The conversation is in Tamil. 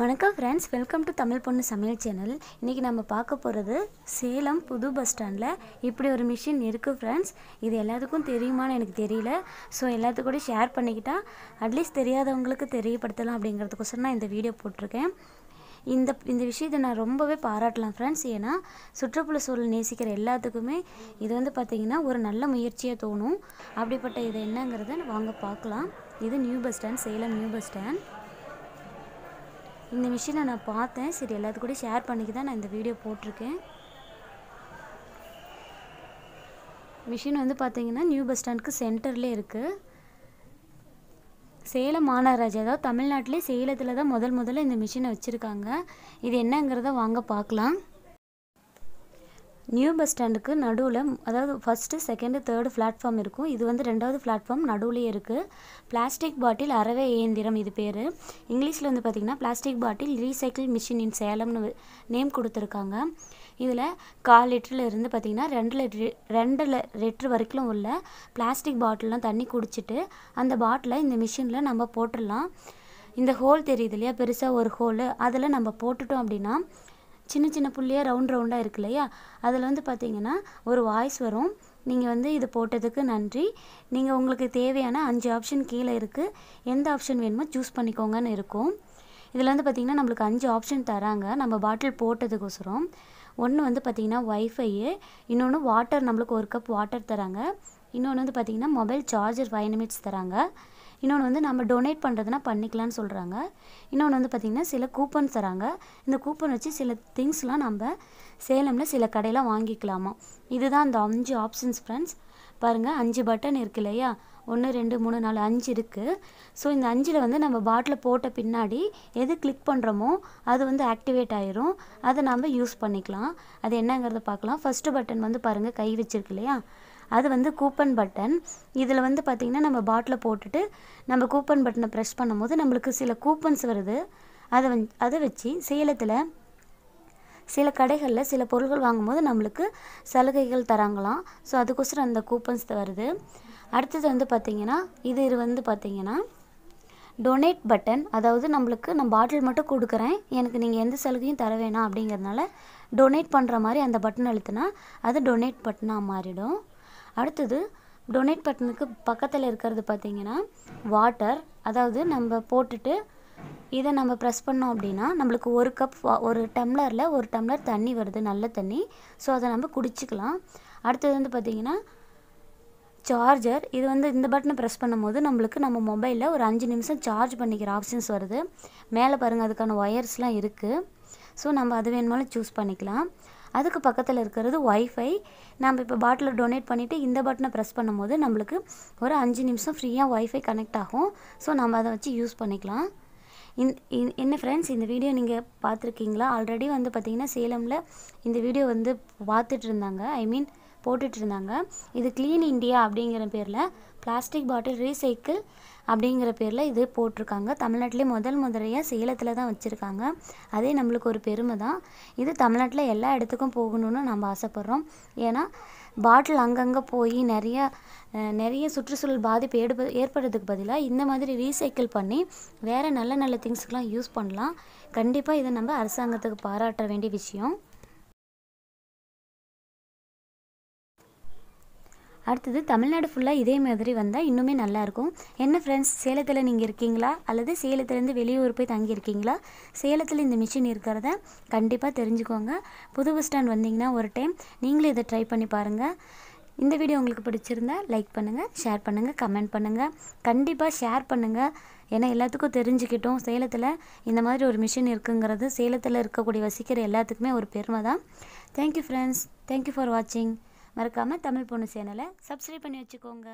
வணக்கம் ஃப்ரெண்ட்ஸ் வெல்கம் டு தமிழ் பொண்ணு சமையல் சேனல் இன்றைக்கி நம்ம பார்க்க போகிறது சேலம் புது பஸ் ஸ்டாண்டில் இப்படி ஒரு மிஷின் இருக்குது ஃப்ரெண்ட்ஸ் இது எல்லாத்துக்கும் தெரியுமான்னு எனக்கு தெரியல. ஸோ எல்லாத்துக்கூட ஷேர் பண்ணிக்கிட்டால் அட்லீஸ்ட் தெரியாதவங்களுக்கு தெரியப்படுத்தலாம் அப்படிங்கிறதுக்கோசரம் நான் இந்த வீடியோ போட்டிருக்கேன். இந்த இந்த விஷயத்தை நான் ரொம்பவே பாராட்டலாம் ஃப்ரெண்ட்ஸ் ஏன்னா சுற்றுப்புற சூழல் நேசிக்கிற எல்லாத்துக்குமே இது வந்து பார்த்திங்கன்னா ஒரு நல்ல முயற்சியாக தோணும். அப்படிப்பட்ட இது என்னங்கிறத வாங்க பார்க்கலாம். இது new bus stand Salem new bus stand இந்த மிஷினை நான் பார்த்தேன். சரி எல்லாத்து கூட ஷேர் பண்ணிக்க தான் நான் இந்த வீடியோ போட்டிருக்கேன். மிஷின் வந்து பார்த்தீங்கன்னா நியூ பஸ் ஸ்டாண்டுக்கு சென்டர்லேயே இருக்குது சேலம் மாநகராஜ் அதாவது தமிழ்நாட்டிலே சேலத்தில் தான் முதல் முதல்ல இந்த மிஷினை வச்சுருக்காங்க. இது என்னங்கிறத வாங்க பார்க்கலாம். நியூ பஸ் ஸ்டாண்டுக்கு நடுவில் அதாவது ஃபஸ்ட்டு செகண்டு தேர்டு பிளாட்ஃபார்ம் இருக்கும். இது வந்து ரெண்டாவது பிளாட்ஃபார்ம் நடுவுலேயே இருக்குது பிளாஸ்டிக் பாட்டில் அறவே இயந்திரம் இது பேர். இங்கிலீஷில் வந்து பார்த்திங்கன்னா plastic bottle recycle machine in சேலம்னு name கொடுத்துருக்காங்க. இதில் கால் லிட்டரில் இருந்து பார்த்திங்கன்னா ரெண்டு லிட்ரு ரெண்டு லிட்ரு வரைக்கும் உள்ள பிளாஸ்டிக் பாட்டிலெலாம் தண்ணி குடிச்சிட்டு அந்த பாட்டிலை இந்த மிஷினில் நம்ம போட்டுடலாம். இந்த ஹோல் தெரியுது இல்லையா? பெருசாக ஒரு ஹோலு அதில் நம்ம போட்டுட்டோம் அப்படின்னா சின்ன சின்ன புள்ளியாக ரவுண்ட் ரவுண்டாக இருக்கு இல்லையா? அதில் வந்து பார்த்தீங்கன்னா ஒரு வாய்ஸ் வரும். நீங்கள் வந்து இது போட்டதுக்கு நன்றி. நீங்கள் உங்களுக்கு தேவையான அஞ்சு ஆப்ஷன் கீழே இருக்குது எந்த ஆப்ஷன் வேணுமோ சூஸ் பண்ணிக்கோங்கன்னு இருக்கும். இதில் வந்து பார்த்திங்கன்னா நம்மளுக்கு அஞ்சு ஆப்ஷன் தராங்க. நம்ம பாட்டில் போட்டதுக்கோசரம். ஒன்று வந்து பார்த்திங்கன்னா ஒய்ஃபையு இன்னொன்று வாட்டர் நம்மளுக்கு ஒரு கப் வாட்டர் தராங்க. இன்னொன்று வந்து பார்த்திங்கன்னா மொபைல் சார்ஜர் ஃபைவ் நிமிட்ஸ் தராங்க. இன்னொன்று வந்து நம்ம டொனேட் பண்ணுறதுனா பண்ணிக்கலாம்னு சொல்கிறாங்க இன்னொன்று வந்து பார்த்திங்கன்னா சில கூப்பன்ஸ் தராங்க. இந்த கூப்பன் வச்சு சில திங்ஸ்லாம் நம்ம சேலமில் சில கடையில் வாங்கிக்கலாமா. இதுதான் அந்த அஞ்சு ஆப்ஷன்ஸ் ஃப்ரெண்ட்ஸ் பாருங்கள் அஞ்சு பட்டன் இருக்கு இல்லையா? ஒன்று ரெண்டு மூணு நாலு அஞ்சு இருக்குது ஸோ இந்த அஞ்சில் வந்து நம்ம பாட்டில் போட்ட பின்னாடி எது கிளிக் பண்ணுறோமோ அது வந்து ஆக்டிவேட் ஆயிரும். அதை நம்ம யூஸ் பண்ணிக்கலாம். அது என்னங்கிறத பார்க்கலாம். ஃபஸ்ட்டு பட்டன் வந்து பாருங்கள் கை வச்சிருக்கு இல்லையா? அது வந்து கூப்பன் பட்டன் இதில் வந்து பார்த்திங்கன்னா நம்ம பாட்டில் போட்டுட்டு நம்ம கூப்பன் பட்டனை ப்ரெஸ் பண்ணும்போது நம்மளுக்கு சில கூப்பன்ஸ் வருது. அதை வந் அதை வச்சு சேலத்தில் சில கடைகளில் சில பொருட்கள் வாங்கும்போது நம்மளுக்கு சலுகைகள் தராங்களாம். ஸோ அதுக்கோசரம் அந்த கூப்பன்ஸ் வருது. அடுத்தது வந்து பார்த்திங்கன்னா இது இது வந்து பார்த்திங்கன்னா டொனேட் பட்டன் அதாவது நம்மளுக்கு நான் பாட்டில் மட்டும் கொடுக்குறேன். எனக்கு நீங்கள் எந்த சலுகையும் தர வேணாம் அப்படிங்கிறதுனால டொனேட் பண்ணுற மாதிரி அந்த பட்டன் அழுத்தினா அது டொனேட் பட்டனாக மாறிடும். அடுத்தது டொனேட் பட்டனுக்கு பக்கத்தில் இருக்கிறது பார்த்திங்கன்னா வாட்டர் அதாவது நம்ம போட்டுட்டு இதை நம்ம ப்ரெஸ் பண்ணோம் அப்படின்னா நம்மளுக்கு ஒரு கப் ஒரு டம்ளரில் ஒரு டம்ளர் தண்ணி வருது நல்ல தண்ணி. ஸோ அதை நம்ம குடிச்சிக்கலாம். அடுத்தது வந்து பார்த்திங்கன்னா சார்ஜர் இது வந்து இந்த பட்டனை ப்ரெஸ் பண்ணும்போது நம்மளுக்கு நம்ம மொபைலில் ஒரு அஞ்சு நிமிஷம் சார்ஜ் பண்ணிக்கிற ஆப்ஷன்ஸ் வருது. மேலே பாருங்கள் அதுக்கான ஒயர்ஸ்லாம் இருக்குது ஸோ நம்ம அது வேணுமாலும் சூஸ் பண்ணிக்கலாம். அதுக்கு பக்கத்தில் இருக்கிறது ஒய்ஃபை நம்ம இப்போ பாட்டிலை டொனேட் பண்ணிவிட்டு இந்த பட்டனை ப்ரெஸ் பண்ணும்போது நம்மளுக்கு ஒரு அஞ்சு நிமிஷம் ஃப்ரீயாக ஒய்ஃபை கனெக்ட் ஆகும். ஸோ நம்ம அதை வச்சு யூஸ் பண்ணிக்கலாம். இந் என்ன ஃப்ரெண்ட்ஸ் இந்த வீடியோ நீங்கள் பார்த்துருக்கீங்களா? ஆல்ரெடி வந்து பார்த்திங்கன்னா சேலமில் இந்த வீடியோ வந்து பார்த்துட்டு இருந்தாங்க. ஐ மீன் போட்டுட்டு இருந்தாங்க இது க்ளீன் இண்டியா அப்படிங்கிற பேரில் பிளாஸ்டிக் பாட்டில் ரீசைக்கிள் அப்படிங்கிற பேரில் இது போட்டிருக்காங்க. தமிழ்நாட்டிலே முதல் முதலையாக சேலத்தில் தான் வச்சுருக்காங்க. அதே நம்மளுக்கு ஒரு பெருமை தான். இது தமிழ்நாட்டில் எல்லா இடத்துக்கும் போகணும்னு நம்ம ஆசைப்பட்றோம். ஏன்னா பாட்டில் அங்கங்கே போய் நிறைய நிறைய சுற்றுச்சூழல் பாதிப்பு ஏற்ப ஏற்படுறதுக்கு பதிலாக இந்த மாதிரி ரீசைக்கிள் பண்ணி வேறு நல்ல நல்ல திங்ஸ்க்கெலாம் யூஸ் பண்ணலாம். கண்டிப்பாக இதை நம்ம அரசாங்கத்துக்கு பாராட்ட வேண்டிய விஷயம். அடுத்தது தமிழ்நாடு ஃபுல்லாக இதே மாதிரி வந்தால் இன்னுமே நல்லாயிருக்கும் என்ன ஃப்ரெண்ட்ஸ் சேலத்தில் நீங்கள் இருக்கீங்களா? அல்லது சேலத்துலேருந்து வெளியூர் போய் தங்கியிருக்கீங்களா? சேலத்தில் இந்த மிஷின் இருக்கிறத கண்டிப்பாக தெரிஞ்சுக்கோங்க. புது பஸ் ஸ்டாண்ட் வந்தீங்கன்னா ஒரு டைம் நீங்களும் இதை ட்ரை பண்ணி பாருங்கள் இந்த வீடியோ உங்களுக்கு பிடிச்சிருந்தா லைக் பண்ணுங்கள் ஷேர் பண்ணுங்கள் கமெண்ட் பண்ணுங்கள் கண்டிப்பாக ஷேர் பண்ணுங்கள் ஏன்னா எல்லாத்துக்கும் தெரிஞ்சுக்கிட்டோம். சேலத்தில் இந்த மாதிரி ஒரு மிஷின் இருக்குங்கிறது சேலத்தில் இருக்கக்கூடிய வசிக்கிற எல்லாத்துக்குமே ஒரு பெருமை தான் தேங்க்யூ ஃப்ரெண்ட்ஸ் தேங்க்யூ ஃபார் வாட்சிங் மறக்காமல் தமிழ் பொண்ணு சேனலை சப்ஸ்கிரைப் பண்ணி வச்சுக்கோங்க.